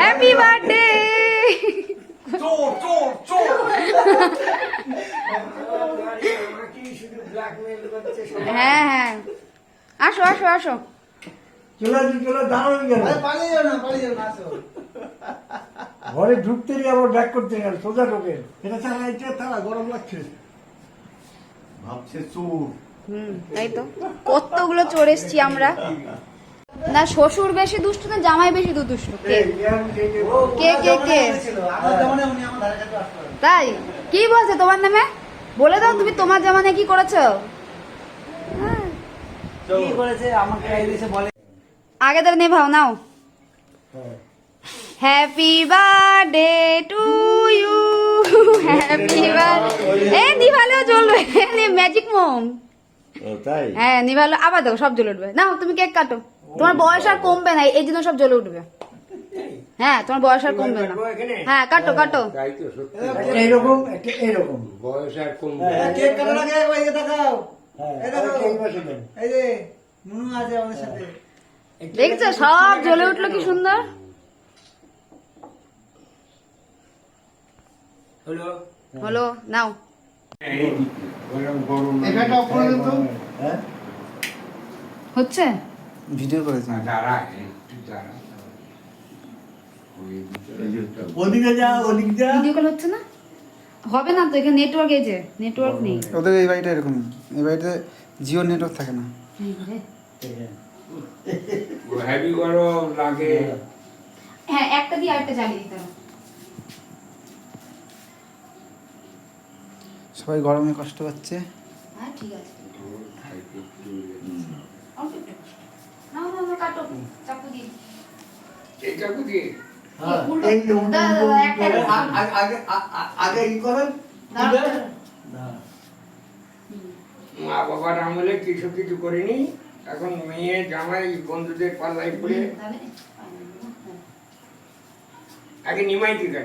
Happy birthday চোর চোর চোর হ্যাঁ হ্যাঁ। আসো আসো আসো। না আসো। ঘরে ঢুকতেই আবার ব্যাক করতে গেল সোজা ঢোকে এটা ছাড়া এটা ছাড়া গরম লাগছে। ভাবছে চোর। হুম তাই তো। কতগুলো চোর এসছি আমরা। না শ্বশুর বেশি দুষ্ট না জামাই বেশি দু দুষ্ট। কে? কে কে কে? আমার যেমন উনি আমার ধারে কাছে আসতে পারেন। তাই? কি বলছে তোমার নামে? বলে দাও তুমি তোমার জামানে কি করেছ হ্যাঁ। আগে ধরে নেভাও নাও। Happy birthday to you happy birthday এ নিভালেও জ্বলবে। ম্যাজিক মোম ও তাই? হ্যাঁ নিভালো আবার দেখো সব জ্বলে উঠবে। নাও তুমি কেক কাটো। তোমার বয়স আর কমবে না এই জন্য সব জ্বলে উঠবে। হ্যাঁ তোমার বয়স আর কমবে না। হ্যাঁ কাটো কাটো। এইরকম এইরকম। বয়স আর কম হ্যাঁ। কেক দেখাও। হ্যাঁ এই যে নুনু আছে আমাদের সাথে। দেখছ সব জ্বলে উঠল কি সুন্দর? হলো? হলো নাও। হ্যাঁ। হচ্ছে? ভিডিও করেছে দাঁড়া একটু ওদিকে যা ওদিকে যা। ভিডিও কল হচ্ছে না? হবে না তো এখানে নেটওয়ার্ক এই যে নেটওয়ার্ক নেই। ওদের এই বাড়িটা এরকম এই বাড়িতে জিও নেটওয়ার্ক থাকে না। হেভি গরম লাগে। হ্যাঁ একটা দিয়ে আরেকটা জ্বালিয়ে দিতে হবে। সবাই গরমে কষ্ট পাচ্ছে। হ্যাঁ ঠিক আছে। কাটো। চাকু দিয়ে। এই চাকু দিয়ে? হ্যাঁ, এই আগে আ- আ- আগে কি করেন মা বাবার আমলে কিছু কিছু করিনি। এখন মেয়ে জামাই বন্ধুদের পাল্লাই পড়ে। আগে নিমাই করে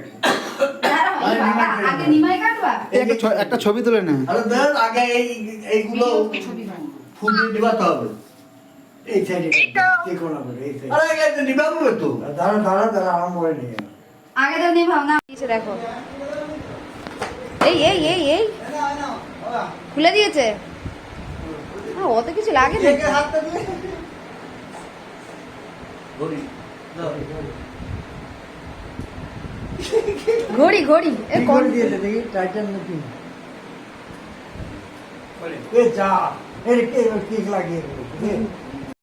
আগে দাও। নিমাই কাটবা? একটা ছবি তুলে নে। আগে এই এইগুলো। ফুল হবে। এই সাইডে যে কোনো করে এই সাইডে। আরে এটা নিবাবো তো। দাঁড়া দাঁড়া দাঁড়া আরম্ভ নিয়ে আগে তো নিভাও না নিচে দেখো। এই এই এই এই। খুলে দিয়েছে? হ্যাঁ, অত কিছু লাগে না। ঘড়ি। ঘড়ি এ কোন দিয়েছে দেখি টাইটান নাকি এ যা এর কে কেক লাগিয়ে